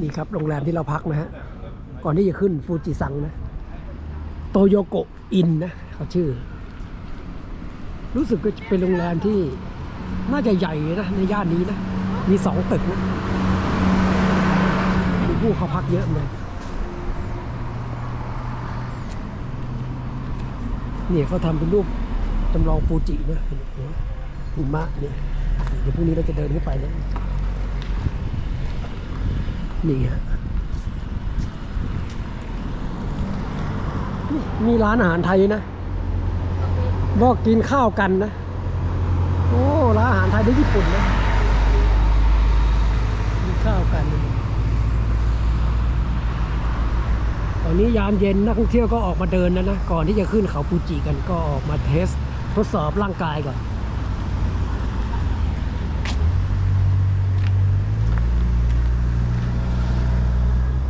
นี่ครับโรงแรมที่เราพักนะฮะ ก่อนที่จะขึ้นฟูจิซังนะ โตโยโกะอินนะเขาชื่อ รู้สึกก็เป็นโรงแรมที่น่าจะใหญ่นะ ในย่านนี้นะ มีสองตึกนะมีผู้เขาพักเยอะเหมือนกันเนี่ยเขาทำเป็นรูปจำลองฟูจินะหิมะเนี่ยเดี๋ยวพรุ่งนี้เราจะเดินขึ้นไปนะ นี่ฮะมีร้านอาหารไทยนะบอกกินข้าวกันนะ โอ้ ร้านอาหารไทยที่ญี่ปุ่นนะกินข้าวกัน ตอนนี้ยามเย็นนักท่องเที่ยวก็ออกมาเดินแล้วนะ ก่อนที่จะขึ้นเขาฟูจิกันก็ออกมาเทส ทดสอบร่างกายก่อน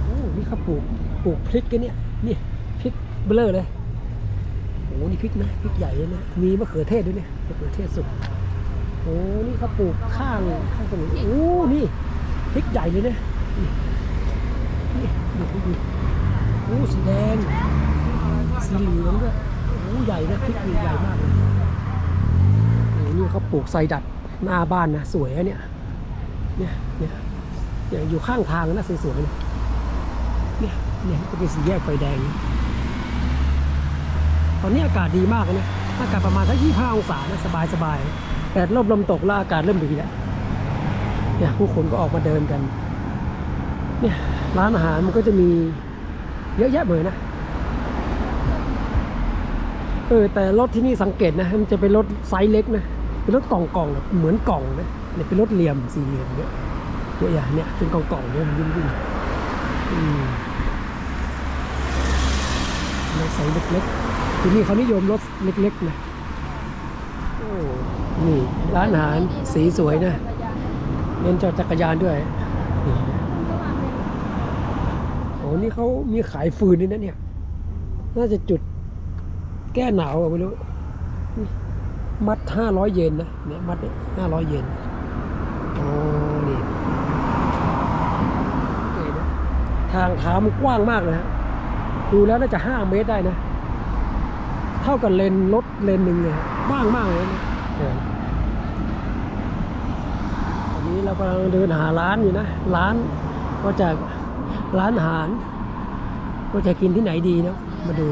โอ้ นี่ เขาปลูกปลูกพริกกันเนี่ยนี่พริกเบลอเลยโอ้นี่พริกนะพริกใหญ่เลยนะมีมะเขือเทศด้วยเนี่ยมะเขือเทศสุกโอ้นี่เขาปลูกข้างข้างถนนโอ้นี่พริกใหญ่เลยนะนี่นี่ดูดูโอ้สีแดงสีเหลืองด้วยโอ้ใหญ่นะพริกนี่ใหญ่มากเลยโอ้นี่เขาปลูกไซดัดหน้าบ้านนะสวยอะเนี่ยเนี่ยเนี่ยเนี่ยอยู่ข้างทางนะสวยๆเนี่ย เนี่ยเนี่ยจะเป็นสีแยกไฟแดง ตอนนี้อากาศดีมากเลยนะ อากาศประมาณสักยี่ห้าองศานะสบายสบายๆแต่ลมลมตกแล้วอากาศเริ่มดีแล้วเนี่ยผู้คนก็ออกมาเดินกัน เนี่ยร้านอาหารมันก็จะมีเยอะแยะเลยนะ เออแต่รถที่นี่สังเกตนะ มันจะเป็นรถไซส์เล็กนะ เป็นรถกล่องกล่องๆเหมือนกล่องนะเนี่ยเป็นรถเหลี่ยมสี่เหลี่ยมเนี่ยเยอะอย่างเนี่ยเป็นกล่องกล่องๆเนี่ยวิ่งวิ่งอืม รถไซส์เล็กๆที่นี่เขานิยมรถเล็กๆนะโอ้นี่ร้านอาหารสีสวยนะเน้นจอดจักรยานด้วยนี่โอ้นี่เขามีขายฟืนด้วยนะเนี่ย น่าจะจุดแก้หนาวอะไม่รู้ มัดห้าร้อยเยนนะเนี่ยมัดห้าร้อยเยนโอ้นี่ทางเท้ามันกว้างมากเลยฮะ ดูแล้วน่าจะห้าเมตรได้นะ เท่ากับเลนรถเลนหนึ่งเลยฮะกว้างมากเลยนะเนี่ยตอนนี้เรากำลังเดินหาร้านอยู่นะ ร้านก็จะร้านอาหารว่าจะกินที่ไหนดีเนาะมาดู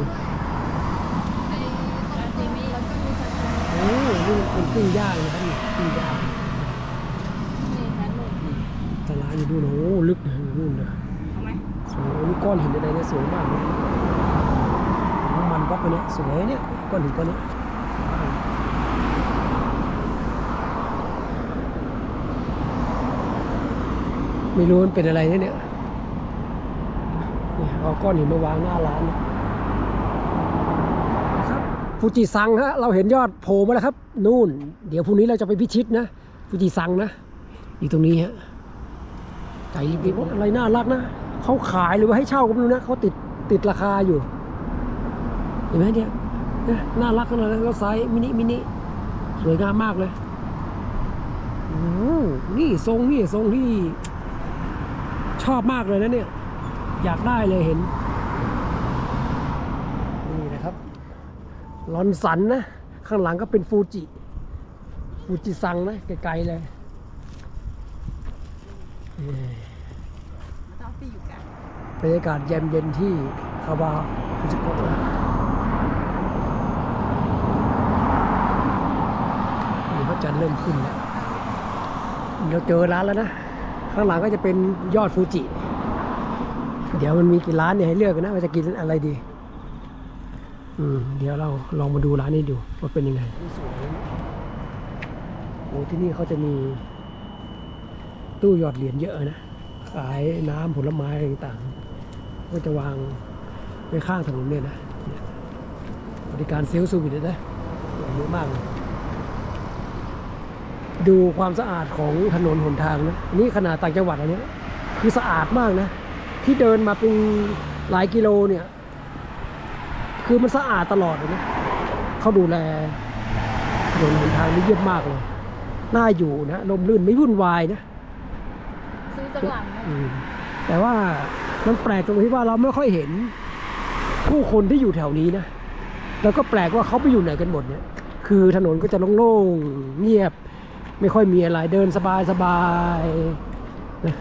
โอ้นี่มันเป็นปิ้งย่างนะครับนี่ปิ้งย่างตลาดอยู่ดูนโอ้ลึกนะอยู่นู่นนะ สวยโอ้นี่ก้อนหินอะไรเนี่ยสวยมากเลยน้ำมันบล็อกอันเนี้ยสวยเนี่ยก้อนหินก้อนเนี้ยไม่รู้มันเป็นอะไรเนี่ยเนี่ยเนี่ยเอาก้อนหินมาวางหน้าร้านนะครับฟูจิซังฮะเราเห็นยอดโผล่มาแล้วครับ นู่น เดี๋ยวพรุ่งนี้เราจะไปพิชิตนะฟูจิซังนะอยู่ตรงนี้ฮะไก่ริบๆอะไรน่ารักนะ เขาขายหรือว่าให้เช่าก็ไม่รู้นะเขาติดติดราคาอยู่ เห็นไหมเนี่ยน่ารักขนาดนั้นแล้วไซส์มินิมินิสวยงามมากเลยโอ้โหนี่ทรงนี่ทรงที่ ชอบมากเลยนะเนี่ย อยากได้เลยเห็น นี่นะครับลอนสันนะ ข้างหลังก็เป็นฟูจิ ฟูจิซังนะไกลๆเลย บรรยากาศเย็นเย็นๆที่คาวาฟูจิโกะนะนี่พระจันทร์เริ่มขึ้นแล้วเราเจอร้านแล้วนะ ข้างหลังก็จะเป็นยอดฟูจิ เดี๋ยวมันมีกี่ร้านเนี่ยให้เลือกกันนะว่าจะกินอะไรดี อืมเดี๋ยวเราลองมาดูร้านนี้ดูว่าเป็นยังไงโอ้ที่นี่เขาจะมีตู้หยอดเหรียญเยอะนะ ขายน้ำผลไม้อะไรต่างๆ ก็จะวางไว้ข้างถนนเนี่ยนะบริการเซลล์ซูบิตนะเยอะมากเลยดูความสะอาดของถนนหนทางนะนี่ขนาดต่างจังหวัดอันนี้คือสะอาดมากนะ ที่เดินมาเป็นหลายกิโลเนี่ย คือมันสะอาดตลอดเลยนะเขาดูแลถนนหนทางนี้เยี่ยมมากเลย น่าอยู่นะลมลื่นไม่วุ่นวายนะ ซื้อสักหลังหนึ่งอืมแต่ว่ามันแปลกตรงที่ว่าเราไม่ค่อยเห็น ผู้คนที่อยู่แถวนี้นะ แล้วก็แปลกว่าเขาไปอยู่ไหนกันหมดเนี่ย คือถนนก็จะโล่งๆ เงียบ ไม่ค่อยมีอะไร เดินสบายสบายๆนะ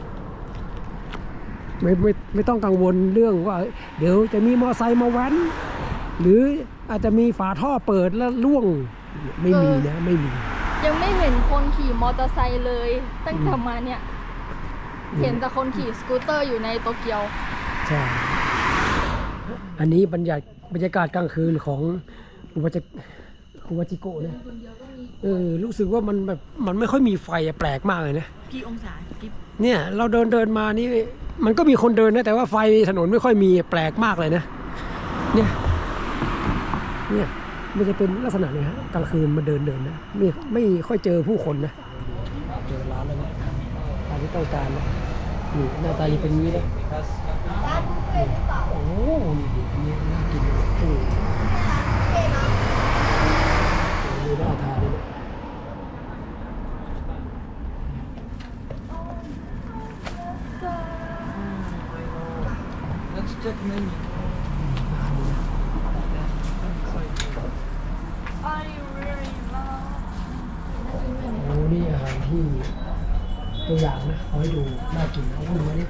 ไม่ไม่ไม่ต้องกังวลเรื่องว่า เดี๋ยวจะมีมอไซค์มาแว้น หรืออาจจะมีฝาท่อเปิดแล้วล่วง ไม่มีนะ ไม่มี ยังไม่เห็นคนขี่มอเตอร์ไซค์เลย ตั้งแต่มาเนี่ย เห็นแต่คนขี่สกูตเตอร์อยู่ในโตเกียว ใช่ อันนี้บรรยากบรรยากาศกลางคืนของอุวาจิอุวาจิโกะนะเออรู้สึกว่ามันแบบมันไม่ค่อยมีไฟอะแปลกมากเลยนะกี่องศากี่เนี่ยเราเดินเดินมานี่มันก็มีคนเดินนะแต่ว่าไฟถนนไม่ค่อยมีแปลกมากเลยนะ เนี่ยเนี่ยมันจะเป็นลักษณะเนี่ยฮะกลางคืนมาเดินเดินนะไม่ไม่ค่อยเจอผู้คนนะ เจอร้านแล้วนะร้านที่ ต้องการนะนี่หน้าตาจะเป็นย่างนี้นะโอ้โหนี่ดิอันนี้น่ากินเลยโอ้โหดูน่าทานเลยโอ้นี่อาหารที่ ตัวอย่างนะเอาให้ดูน่ากินนะเอาดูนี่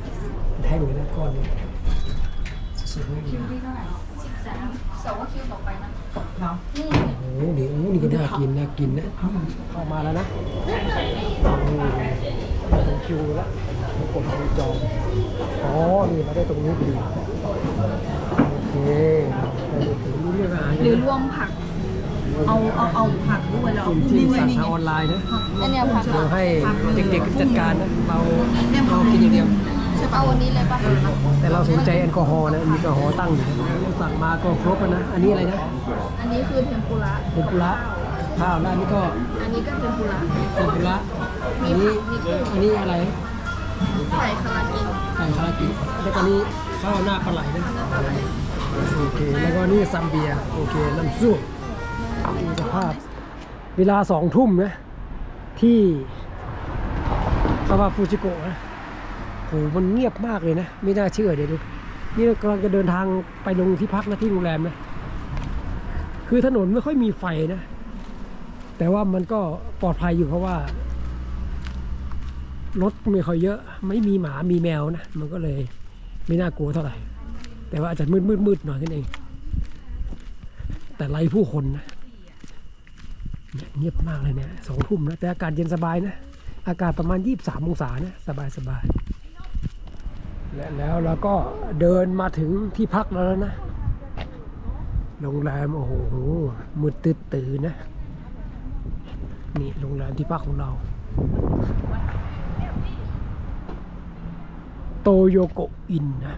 เป็นแท่งเลยนะก้อนนี้สวยๆเลยนะแต่ว่าคิวต่อไปนะเนาะโอ้โหนี่โอ้นี่ก็น่ากินน่ากินนะเข้ามาแล้วนะโอ้โหตรงคิวแล้วมากดคิวจองอ๋อนี่มาได้ตรงนี้พอดีโอเคแต่เดี๋ยวถึงเรื่องอาหารหรือนะรวมผัก เอาเอาเอาผักด้วยแล้วจิ้มเอาจิ้มสั่งทางออนไลน์นะ อันเนี้ยผักเดี๋ยวให้เด็กๆจัดการนะเราเรากินอย่างเดียว เอาวันนี้เลยปะแต่เราสนใจแอลกอฮอล์นะ มีแอลกอฮอล์ตั้งอยู่นะสั่งมาก็ครบแล้วนะ อันนี้อะไรนะอันนี้คือเทมปุระเป็นปุระข้าวหน้านี่ก็อันนี้ก็เทมปุระเป็นปุระอันนี้อันนี้อะไรไข่คารากินไก่คารากิแล้วก็นี้ข้าวหน้าปลาไหลนะโอเค แล้วก็นี่ซัมเบีย โอเคน้ำซุปดูสภาพ เวลาสองทุ่มนะ ที่คาวาฟูจิโกะนะโหมันเงียบมากเลยนะ ไม่น่าเชื่อเดี๋ยวดูนี่กำลังจะเดินทางไปลงที่พักนะที่โรงแรมนะคือถนนไม่ค่อยมีไฟนะ แต่ว่ามันก็ปลอดภัยอยู่เพราะว่า รถไม่ค่อยเยอะ ไม่มีหมามีแมวนะ มันก็เลยไม่น่ากลัวเท่าไหร่ แต่ว่าอาจจะมืดมืดมืดหน่อยนั่นเอง แต่ไรผู้คนนะ เงียบมากเลยเนี่ยสองทุ่มนะ แต่อากาศเย็นสบายนะ อากาศประมาณ 23 องศานะ สบายสบาย และแล้วเราก็เดินมาถึงที่พักแล้วนะ โรงแรม โอ้โห มืดตึดตื่นนะ นี่โรงแรมที่พักของเรา โตโยโกอินนะ